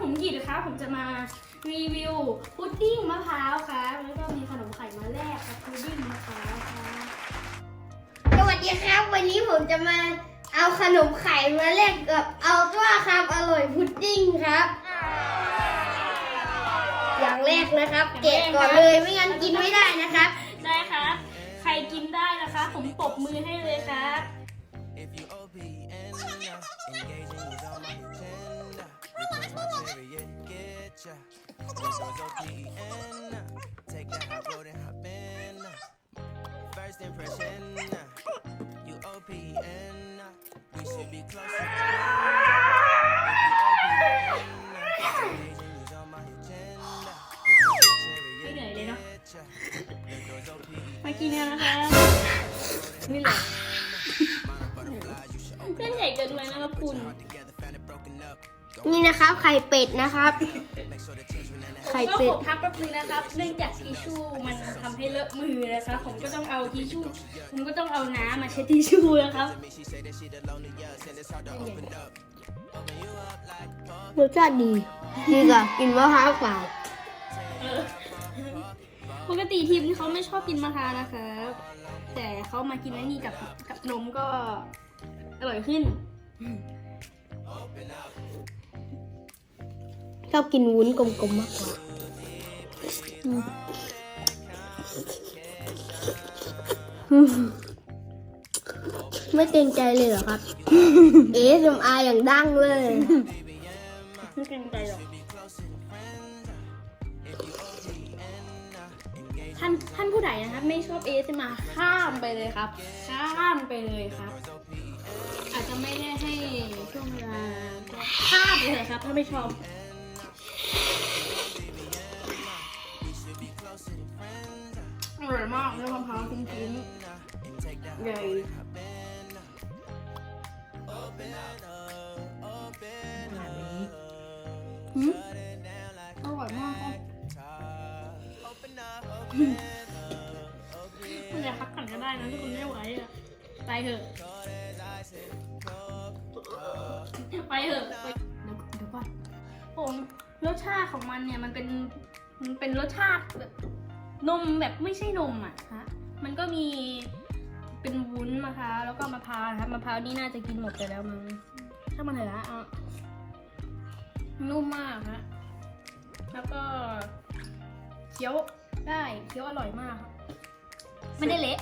ผมกิดครับผมจะมารีวิวพุดดิ้งมะพร้าวครับแล้วก็มีขนมไข่มาแลกกับพุดดิ้งมะพร้าวครับสวัสดีครับ วันนี้ผมจะมาเอาขนมไข่มาแลกกับเอาตัวคำอร่อยพุดดิ้งครับ อย่างแรกนะครับ เกะก่อนเลยไม่งั้นกินไม่ได้นะครับ ได้ครับ ใครกินได้นะคะ ผมปรบมือให้เลยครับ This was OPN. Take that hot road and hop in. First impression, you OPN. We should be closer. If you OPN, engaging is on my agenda. Request my ไม่เหนื่อย period, เลยเนาะ get ya. There goes OPN. มากินกันนะคะนี่แหละเส้นใหญ่เกินไปนะครับคุณ Together, found it broken up. นี่นะครับไข่เป็ดนะครับ ไข่ก็เป็ขดอพักแป๊บนึงนะครับ เนื่องจากทิชชู่มันทำให้เลอะมือนะคะผมก็ต้องเอาทิชชู่ ผมก็ต้องเอาน้ำมาเช็ดทิชชู่นะครับ รสชาติดีดีกว่ากินมะพร้าวเปล่าเออปกติทีมเขาไม่ชอบกินมะพร้าวนะครับ แต่เขามากินไอ้นี่กับกับนมก็อร่อยขึ้น ชอบกินวุ้นกลมๆมากกว่าอืมไม่เกรงใจเลยเหรอครับ เอสมอาอย่างดังเลย ไม่เกรงใจหรอก ท่านท่านผู้ใดนะครับ ไม่ชอบเอสมาข้ามไปเลยครับ ข้ามไปเลยครับ อาจจะไม่ได้ให้ช่วงเวลาก็ข้ามไปเลยครับ ถ้าไม่ชอบ ๆใหญ่หืมอร่อยมากครับมันจะพักก่อนก็ได้นะถ้าคุณไม่ไหวอะไปเถอะไปเถอะไปเดี๋ยวเดี๋ยวก่อนผมรสชาติของมันเนี่ยมันเป็นมันเป็นรสชาติแบบนมแบบไม่ใช่นมอะฮะมันก็มี เป็นวุ้นมะพร้าวแล้วก็มะพร้าวครับมะพร้าวนี่น่าจะกินหมดไปแล้วมั้งถ้ามันเถอะนะเอานุ่มมากฮะแล้วก็เคี้ยวได้เคี้ยวอร่อยมากครับไม่ได้เละ